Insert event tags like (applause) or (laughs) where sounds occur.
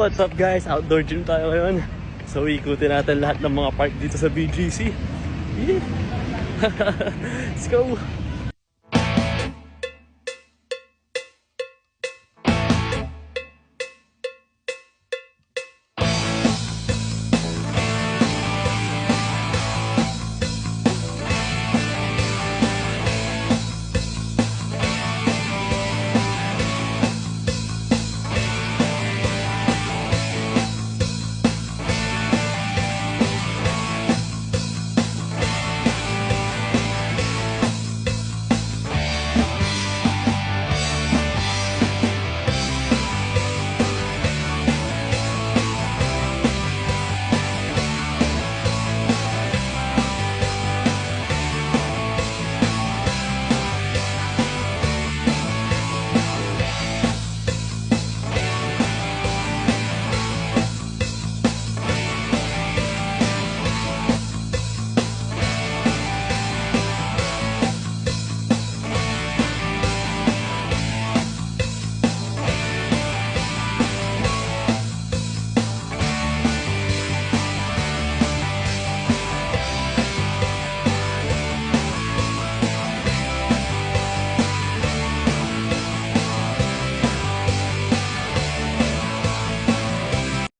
What's up guys? Outdoor gym tayo ngayon. So ikutin natin lahat ng mga park dito sa BGC. Yeah. (laughs) Let's go!